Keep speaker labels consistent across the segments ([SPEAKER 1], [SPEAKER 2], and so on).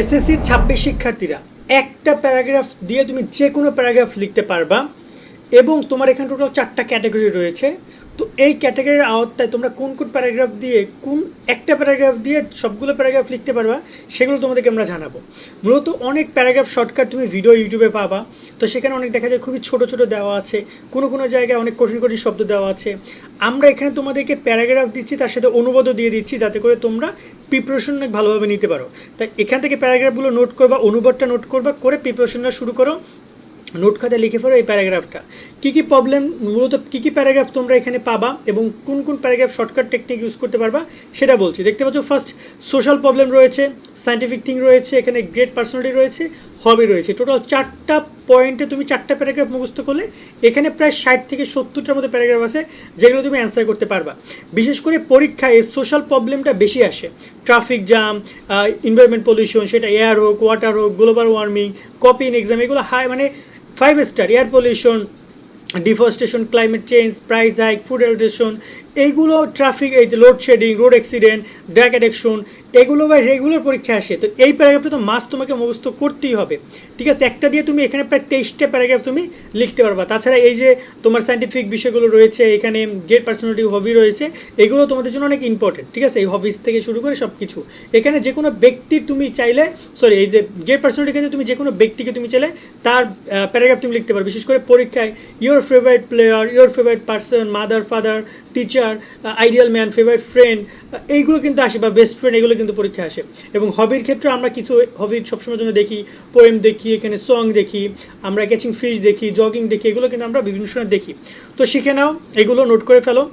[SPEAKER 1] SSC ছাব্বিশ শিক্ষার্থীরা, একটা প্যারাগ্রাফ দিয়ে তুমি যে কোনো প্যারাগ্রাফ লিখতে পারবা এবং তোমার এখানে টোটাল চারটা ক্যাটাগরি রয়েছে। তো এই ক্যাটাগরির আওতায় তোমরা কোন কোন প্যারাগ্রাফ দিয়ে, কোন একটা প্যারাগ্রাফ দিয়ে সবগুলো প্যারাগ্রাফ লিখতে পারবা, সেগুলো তোমাদেরকে আমরা জানাব। মূলত অনেক প্যারাগ্রাফ শর্টকাট তুমি ভিডিও ইউটিউবে পাবা, তো সেখানে অনেক দেখা যায় খুবই ছোট ছোট দেওয়া আছে, কোনো কোনো জায়গায় অনেক কঠিন কঠিন শব্দ দেওয়া আছে। আমরা এখানে তোমাদেরকে প্যারাগ্রাফ দিচ্ছি, তার সাথে অনুবাদও দিয়ে দিচ্ছি, যাতে করে তোমরা প্রিপারেশন অনেক ভালোভাবে নিতে পারো। তাই এখান থেকে প্যারাগ্রাফগুলো নোট করবা, অনুবাদটা নোট করবা, করে প্রিপারেশনটা শুরু করো নোট খাতায় লিখে ফেলো এই প্যারাগ্রাফটা। কী কী প্রবলেম মূলত কী কী প্যারাগ্রাফ তোমরা এখানে পাবা এবং কোন কোন প্যারাগ্রাফ শর্টকাট টেকনিক ইউজ করতে পারবা, সেটা বলছি। দেখতে পাচ্ছ ফার্স্ট সোশ্যাল প্রবলেম রয়েছে সায়েন্টিফিক থিং রয়েছে, এখানে গ্রেট পার্সোনালিটি রয়েছে হবি রয়েছে। টোটাল চারটা পয়েন্টে তুমি চারটা প্যারাগ্রাফ মুখস্থ করলে, এখানে প্রায় ষাট থেকে সত্তরটার মতো প্যারাগ্রাফ আছে, যেগুলো তুমি অ্যান্সার করতে পারবা। বিশেষ করে পরীক্ষায় সোশ্যাল প্রবলেমটা বেশি আসে। ট্রাফিক জ্যাম এনভায়রনমেন্ট পলিউশন সেটা এয়ার হোক ওয়াটার হোক global warming copy in exam এগুলো হাই মানে five star air pollution deforestation climate change price hike food adulteration এইগুলো ট্রাফিক এই যে load shedding road accident drug addiction এগুলো বা রেগুলার পরীক্ষা আসে। তো এই প্যারাগ্রাফটা তো মাস তোমাকে মুখস্থ করতেই হবে। ঠিক আছে, একটা দিয়ে তুমি এখানে প্রায় তেইশটা প্যারাগ্রাফ তুমি লিখতে পারবা। তাছাড়া এই যে তোমার সাইন্টিফিক বিষয়গুলো রয়েছে, এখানে গেট পার্সোনালিটি হবি রয়েছে, এগুলো তোমাদের জন্য অনেক ইম্পর্টেন্ট ঠিক আছে, এই হবিস থেকে শুরু করে সব কিছু এখানে যে কোনো ব্যক্তির তুমি চাইলে সরি এই যে গেট পার্সোনালিটির ক্ষেত্রে তুমি যে কোনো ব্যক্তিকে তুমি চাইলে তার প্যারাগ্রাফ তুমি লিখতে পারো। বিশেষ করে পরীক্ষায় your favourite player your favourite person mother father teacher ideal man favourite friend এইগুলো কিন্তু আসে বা বেস্ট ফ্রেন্ড এগুলো কিন্তু পরীক্ষা আসে। এবং হবির ক্ষেত্রে আমরা কিছু হবির সবসময় জন্য দেখি পোয়েম দেখি, এখানে সং দেখি, আমরা ক্যাচিং ফিশ দেখি জগিং দেখি, এগুলো কিন্তু আমরা বিভিন্ন সময় দেখি। তো শিখে নাও, এগুলো নোট করে ফেলো।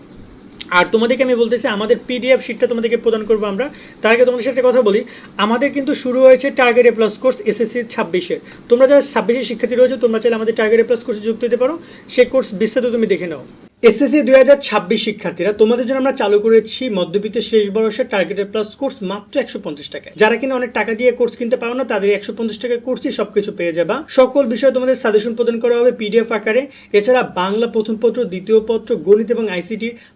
[SPEAKER 1] আর তোমাদেরকে আমি বলতেছি, আমাদের পিডিএফ শিটটা তোমাদেরকে প্রদান করব আমরা। তার আগে তোমাদের সাথে কথা বলি, আমাদের কিন্তু শুরু হয়েছে target A plus course SSC ছাব্বিশের। তোমরা যারা ছাব্বিশের শিক্ষার্থী রয়েছে, তোমরা চাইলে আমাদের টার্গেট এ প্লাস কোর্সে যুক্ত হতে পারো। সেই কোর্স বিস্তারিত তুমি দেখে নাও। এসএসসি দুই হাজার ছাব্বিশ শিক্ষার্থীরা, তোমাদের জন্য আমরা চালু করেছি মধ্যবিত্তের শেষ বর্ষের টার্গেটের প্লাস কোর্স মাত্র একশো পঞ্চাশ টাকা যারা কিনা অনেক টাকা দিয়ে কোর্স কিনতে পারো না, তাদের একশো পঞ্চাশ টাকা কোর্সই সবকিছু পেয়ে যাবা। সকল বিষয়ে তোমাদের সাজেশন প্রদান করা হবে পিডিএফ আকারে। এছাড়া বাংলা প্রথম পত্র দ্বিতীয় পত্র, গণিত এবং আইসিটি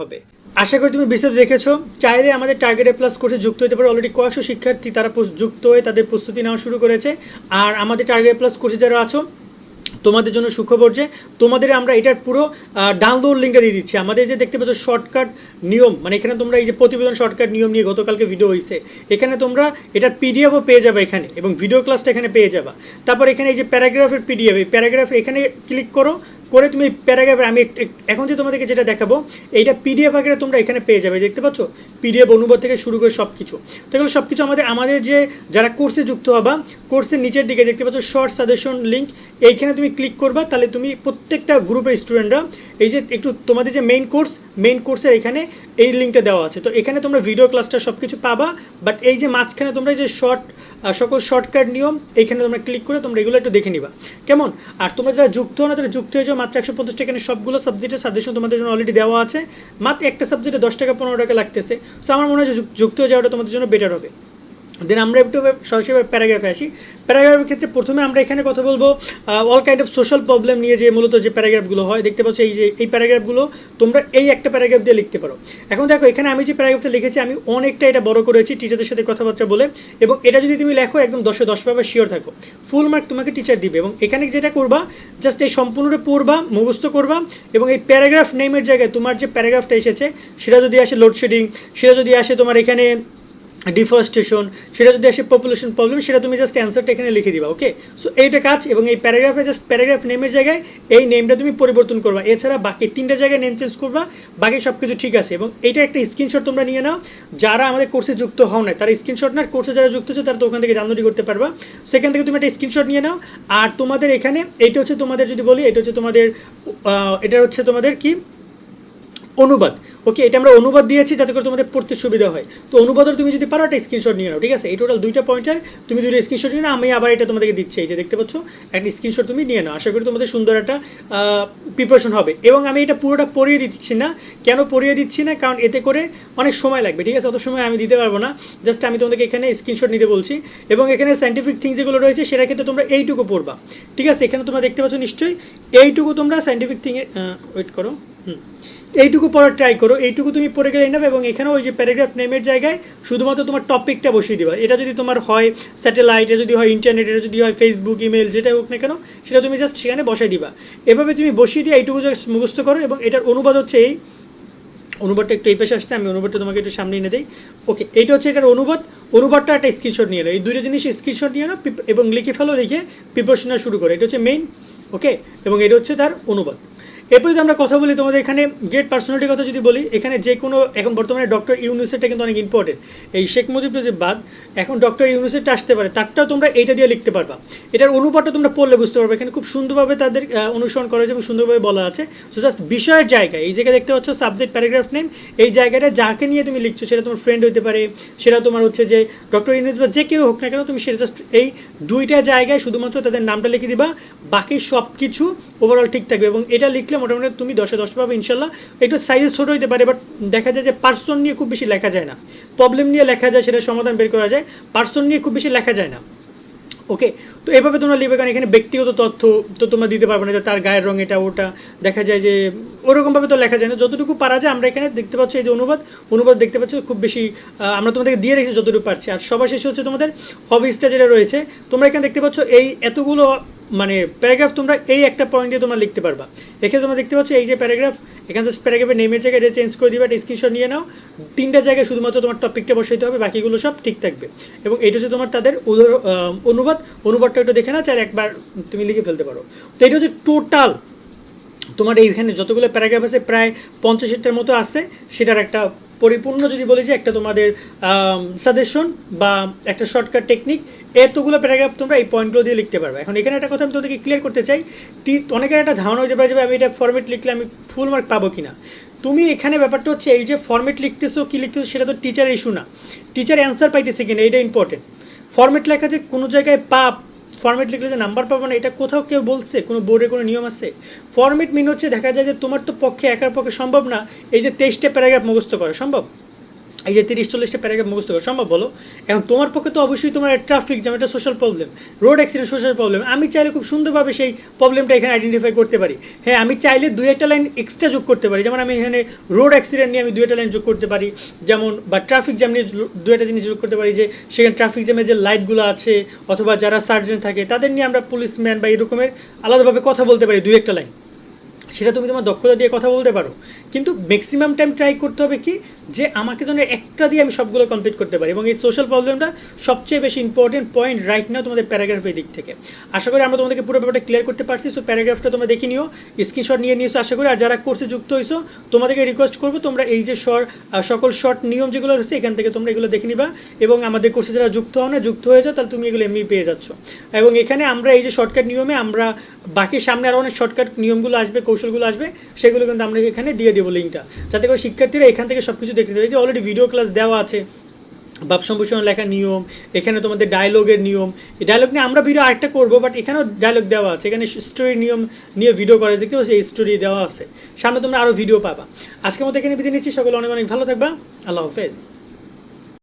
[SPEAKER 1] হবে। আশা করি তুমি বিস্তারিত দেখেছ। চাইলে আমাদের টার্গেট এ প্লাস কোর্সে যুক্ত হতে পারো। অলরেডি কয়েকশো শিক্ষার্থী তারা যুক্ত হয়ে তাদের প্রস্তুতি নেওয়া শুরু করেছে। আর আমাদের টার্গেট এ প্লাস কোর্সে যারা আছো, তোমাদের জন্য সুখবর যে তোমাদের আমরা এটার পুরো ডাউনলোড লিঙ্কটা দিয়ে দিচ্ছি। আমাদের যে দেখতে পাচ্ছ শর্টকাট নিয়ম মানে এখানে তোমরা এই যে প্রতিবেদন শর্টকাট নিয়ম নিয়ে গতকালকে ভিডিও হয়েছে এখানে তোমরা এটার পিডিএফও পেয়ে যাবে এখানে এবং ভিডিও ক্লাসটা এখানে পেয়ে যাবা। তারপর এখানে এই যে প্যারাগ্রাফের পিডিএফ এই প্যারাগ্রাফ এখানে ক্লিক করো। করে তুমি প্যারাগ্রাফে, আমি এখন যে তোমাদেরকে যেটা দেখাবো, এইটা পিডিএফ আকারে তোমরা এখানে পেয়ে যাবে, দেখতে পাচ্ছ? পিডিএফ অনুবাদ থেকে শুরু করে সব কিছু তো এগুলো সব কিছু আমাদের আমাদের যে যারা কোর্সে যুক্ত হবা কোর্সের নিচের দিকে দেখতে পাচ্ছ শর্ট সাজেশন লিঙ্ক এইখানে তুমি ক্লিক করবা, তাহলে তুমি প্রত্যেকটা গ্রুপের স্টুডেন্টরা এই যে একটু তোমাদের যে মেইন কোর্স মেইন কোর্সের এখানে এই লিঙ্কটা দেওয়া আছে। তো এখানে তোমরা ভিডিও ক্লাসটা সব কিছু পাবা বাট এই যে মাঝখানে তোমরা যে শর্ট সকল শর্টকাট নিয়ম, এইখানে তোমরা ক্লিক করে তোমরা এগুলো একটু দেখে নিবা। কেমন? আর তোমরা যারা যুক্ত হও না তারা যুক্ত হয়ে মাত্র একশো পঞ্চাশ টাকা এখানে সবগুলো সাবজেক্টের সাজেশন তোমাদের জন্য অলরেডি দেওয়া আছে। মাত্র একটা সাবজেক্টে দশ টাকা, পনেরো টাকা লাগতেছে। সো আমার মনে হয় যুক্ত হয়ে যাওয়াটা তোমাদের জন্য বেটার হবে। দেন আমরা একটু সরাসরি প্যারাগ্রাফে আসি। প্যারাগ্রাফের ক্ষেত্রে প্রথমে আমরা এখানে কথা বলব all kind of social problem নিয়ে যে মূলত যে প্যারাগ্রাফগুলো হয়, দেখতে পাচ্ছ এই যে, এই প্যারাগ্রাফগুলো তোমরা এই একটা প্যারাগ্রাফ দিয়ে লিখতে পারো। এখন দেখো, এখানে আমি যে প্যারাগ্রাফটা লিখেছি, আমি অনেকটা এটা বড় করেছি টিচারদের সাথে কথাবার্তা বলে, এবং এটা যদি তুমি লেখো, একদম দশে দশ পাবে শিওর থাকো। ফুল মার্ক তোমাকে টিচার দিবে, এবং এখানে যেটা করবা জাস্ট এই সম্পূর্ণটা পড়বা, মুখস্থ করবা, এবং এই প্যারাগ্রাফ নেমের জায়গায় তোমার যে প্যারাগ্রাফটা এসেছে, সেটা যদি আসে লোডশেডিং সেটা যদি আসে তোমার এখানে ডিফরেস্টেশন সেটা যদি আসে পপুলেশন প্রবলেম সেটা তুমি জাস্ট অ্যান্সারটা এখানে লিখে দিবা ওকে সো এইটা কাজ এবং এই প্যারাগ্রাফে জাস্ট প্যারাগ্রাফ নেমের জায়গায় এই নেমটা তুমি পরিবর্তন করবা। এছাড়া বাকি তিনটা জায়গায় নেম চেঞ্জ করবা, বাকি সব কিছু ঠিক আছে এবং এইটা একটা স্ক্রিনশট তোমরা নিয়ে নাও। যারা আমাদের কোর্সে যুক্ত হও না তারা স্ক্রিনশট না কোর্সে যারা যুক্ত হচ্ছে তারা তো ওখান থেকে ডাউনলোড করতে পারবা। সেখান থেকে তুমি একটা স্ক্রিনশট নিয়ে নাও। আর তোমাদের এখানে, এইটা হচ্ছে তোমাদের যদি বলি, এটা হচ্ছে তোমাদের এটা হচ্ছে তোমাদের কি? অনুবাদ। ওকে, এটা আমরা অনুবাদ দিয়েছি যাতে করে তোমাদের পড়তে সুবিধা হয়। তো অনুবাদও তুমি যদি পারো, একটা স্ক্রিনশট নিয়ে নাও, ঠিক আছে? এই টোটাল দুইটা পয়েন্টার তুমি দুইটা স্ক্রিনশট নিয়ে নাও, আমি আবার এটা তোমাদেরকে দিচ্ছি। এই যে দেখতে পাচ্ছ, একটা স্ক্রিনশট তুমি নিয়ে নাও। আশা করি তোমাদের সুন্দর একটা প্রিপারেশন হবে। এবং আমি এটা পুরোটা পড়িয়ে দিচ্ছি না। কেন পড়িয়ে দিচ্ছি না? কারণ এতে করে অনেক সময় লাগবে, ঠিক আছে? অত সময় আমি দিতে পারব না। জাস্ট আমি তোমাদেরকে এখানে স্ক্রিনশট নিতে বলছি। এবং এখানে সাইন্টিফিক থিং যেগুলো রয়েছে সেটা ক্ষেত্রে তোমরা এইটুকু পড়বা। ঠিক আছে? এখানে তোমরা দেখতে পাচ্ছ নিশ্চয়ই, এইটুকু তোমরা সাইন্টিফিক থিংয়ে ওয়েট করো। এইটুকু পড়ার ট্রাই করো, এইটুকু তুমি পড়ে গেলে নেবে এবং এখানে ওই যে প্যারাগ্রাফ নেমের জায়গায় শুধুমাত্র তোমার টপিকটা বসিয়ে দিবা। এটা যদি তোমার হয় স্যাটেলাইট এটা যদি হয় ইন্টারনেট এটা যদি হয় ফেসবুক ইমেল যেটা হোক না কেন, সেটা তুমি জাস্ট সেখানে বসাই দিবা। এভাবে তুমি বসিয়ে দিয়ে এইটুকু জাস্ট মুখস্থ করো এবং এটার অনুবাদ হচ্ছে এই অনুবাদটা একটু এই পাশে আসছে, আমি অনুবাদটা তোমাকে একটু সামনে এনে দিই। ওকে এইটা হচ্ছে এটার অনুবাদ। অনুবাদটা একটা স্ক্রিনশট নিয়ে নাও। এই দুটো জিনিস স্ক্রিনশট নিয়ে নাও এবং লিখে ফেলো, লিখে প্রিপারেশনটা শুরু করো। এটা হচ্ছে মেইন ওকে এবং এটা হচ্ছে তার অনুবাদ। এরপর যদি আমরা কথা বলি তোমাদের এখানে গেট পার্সোনালিটির কথা যদি বলি, এখানে যে কোনো, এখন বর্তমানে ডক্টর ইউনিভার্সিটিটা কিন্তু অনেক ইম্পর্টেন্ট এই শেখ মুজিব যে বাদ, এখন ডক্টর ইউনিভার্সিটি আসতে পারে, তারটাও তোমরা এইটা দিয়ে লিখতে পারবা। এটার অনুপাতটা তোমরা পড়লে বুঝতে পারবে। এখানে খুব সুন্দরভাবে তাদের অনুসরণ করা হয়েছে এবং সুন্দরভাবে বলা আছে। সো জাস্ট বিষয়ের জায়গায় এই জায়গায় দেখতে পাচ্ছ সাবজেক্ট প্যারাগ্রাফ নেম এই জায়গাটা যাকে নিয়ে তুমি লিখছো, সেটা তোমার ফ্রেন্ড হতে পারে, সেটা তোমার হচ্ছে যে ডক্টর ইউনিভার্স বা যে কেউ হোক না কেন, তুমি সেটা জাস্ট এই দুইটা জায়গায় শুধুমাত্র তাদের নামটা লিখে দিবা, বাকি সব কিছু ওভারঅল ঠিক থাকবে এবং এটা লিখলে মোটামুটি তুমি দশে দশ পাবে, ইনশাল্লাহ। একটু সাইজে ছোটো হতে পারে বাট দেখা যায় যে পার্সন নিয়ে খুব বেশি লেখা যায় না। প্রবলেম নিয়ে লেখা যায়, সেটা সমাধান বের করা যায়। পার্সন নিয়ে খুব বেশি লেখা যায় না। ওকে তো এভাবে তোমরা লিখবে কারণ এখানে ব্যক্তিগত তথ্য তো তোমরা দিতে পারবে না, যে তার গায়ের রং এটা, ওটা। দেখা যায় যে ওরকমভাবে তো লেখা যায় না। যতটুকু পারা যায়, আমরা এখানে দেখতে পাচ্ছি এই যে অনুবাদ। অনুবাদ দেখতে পাচ্ছ খুব বেশি আমরা তোমাদেরকে দিয়ে রেখেছি যতটুকু পারছি। আর সবার শেষে হচ্ছে তোমাদের হবিসটা যেটা রয়েছে, তোমরা এখানে দেখতে পাচ্ছ এই এতগুলো মানে প্যারাগ্রাফ তোমরা এই একটা পয়েন্ট দিয়ে তোমরা লিখতে পারবা। এখানে তোমরা দেখতে পাচ্ছ এই যে প্যারাগ্রাফ, এখানে প্যারাগ্রাফের নেমের জায়গায় এটা চেঞ্জ করে দিবা স্ক্রিনশট নিয়ে নাও। তিনটা জায়গায় শুধুমাত্র তোমার টপিকটা বসাইতে হবে, বাকিগুলো সব ঠিক থাকবে। এবং এটা হচ্ছে তোমার তাদের অনুবাদ। অনুবাদটা একটু দেখে না চাই একবার তুমি লিখে ফেলতে পারো। তো এটা হচ্ছে টোটাল তোমার এইখানে যতগুলো প্যারাগ্রাফ আছে, প্রায় পঞ্চাশেরটার মতো আছে, সেটার একটা পরিপূর্ণ যদি বলি যে একটা তোমাদের সাজেশন বা একটা শর্টকাট টেকনিক এতগুলো প্যারাগ্রাফ তোমরা এই পয়েন্টগুলো দিয়ে লিখতে পারবে। এখন এখানে একটা কথা আমি তোমাদেরকে ক্লিয়ার করতে চাই, টি, অনেকের একটা ধারণা হয়ে যাবে আমি এটা ফর্মেট লিখলে আমি ফুল মার্ক পাবো কি না তুমি এখানে ব্যাপারটা হচ্ছে এই যে ফর্মেট লিখতেছো, কি লিখতেছো সেটা তো টিচারের ইস্যু না। টিচার অ্যান্সার পাইতেছে কিনা এটা ইম্পর্টেন্ট ফর্মেট লেখা যে কোনো জায়গায় পাপ ফর্মেট লিখলে যে নাম্বার পাবো না এটা কোথাও কেউ বলছে, কোনো বোর্ডে কোনো নিয়ম আছে? ফর্মেট মিন হচ্ছে দেখা যায় যে তোমার তো পক্ষে একার পক্ষে সম্ভব না, এই যে তেইশটা প্যারাগ্রাফ মুখস্থ করা, সম্ভব? এই যে তিরিশ চল্লিশটা প্যারাগ্রাফ মুখস্থ করা, সম্ভব বলো? এখন তোমার পক্ষে তো অবশ্যই তোমার ট্রাফিক জ্যাম একটা social problem road accident social problem আমি চাইলে খুব সুন্দরভাবে সেই প্রবলেমটা এখানে আইডেন্টিফাই করতে পারি। হ্যাঁ আমি চাইলে দুই একটা লাইন এক্সট্রা যোগ করতে পারি। যেমন আমি এখানে রোড অ্যাক্সিডেন্ট নিয়ে আমি দুই একটা লাইন যোগ করতে পারি, যেমন বা ট্রাফিক জ্যাম নিয়ে দু একটা জিনিস যোগ করতে পারি যে, সেখানে ট্রাফিক জ্যামের যে লাইটগুলো আছে, অথবা যারা সার্জন থাকে, তাদের নিয়ে আমরা পুলিশম্যান বা এরকমের আলাদাভাবে কথা বলতে পারি দুই একটা লাইন সেটা তুমি তোমার দক্ষতা দিয়ে কথা বলতে পারো। কিন্তু ম্যাক্সিমাম টাইম ট্রাই করতে হবে কি? যে আমাকে যেন একটা দিয়ে আমি সবগুলো কমপ্লিট করতে পারি এবং এই সোশ্যাল প্রবলেমটা সবচেয়ে বেশি ইম্পর্টেন্ট পয়েন্ট রাইট না তোমাদের প্যারাগ্রাফের দিক থেকে। আশা করি আমরা তোমাদেরকে পুরো ব্যাপারটা ক্লিয়ার করতে পারছি। সো প্যারাগ্রাফটা তোমরা দেখে নিও স্ক্রিনশট নিয়ে নিয়েছো আশা করি আর যারা কোর্সে যুক্ত হয়েছো তোমাদেরকে রিকোয়েস্ট করব, তোমরা এই যে শর্ট সকল শর্ট নিয়ম যেগুলো রয়েছে, এখান থেকে তোমরা এগুলো দেখে নিবা এবং আমাদের কোর্সে যারা যুক্ত হও না, যুক্ত হয়ে যাও, তাহলে তুমি এগুলো এমনি পেয়ে যাচ্ছ। এবং এখানে আমরা এই যে শর্টকাট নিয়মে আমরা বাকি সামনে আরও অনেক শর্টকাট নিয়মগুলো আসবে কৌশলগুলো আসবে, সেগুলো কিন্তু আমরা এখানে দিয়ে দেবো লিঙ্কটা যাতে করে শিক্ষার্থীরা এখান থেকে সব কিছু দেখতে পারে অলরেডি ভিডিও ক্লাস দেওয়া আছে ভাব সম্প্রসারণ লেখার নিয়ম, এখানে তোমাদের ডায়লগের নিয়ম। এই ডায়লগ নিয়ে আমরা ভিডিও আরেকটা করব বাট এখানেও ডায়লগ দেওয়া আছে। এখানে স্টোরির নিয়ম নিয়ে ভিডিও করে, দেখতে পাচ্ছি এই স্টোরি দেওয়া আছে। সামনে তোমরা আরও ভিডিও পাবা। আজকের মতো এখানে বিদায় নিচ্ছি। সকলে অনেক অনেক ভালো থাকবা। আল্লাহ হাফেজ।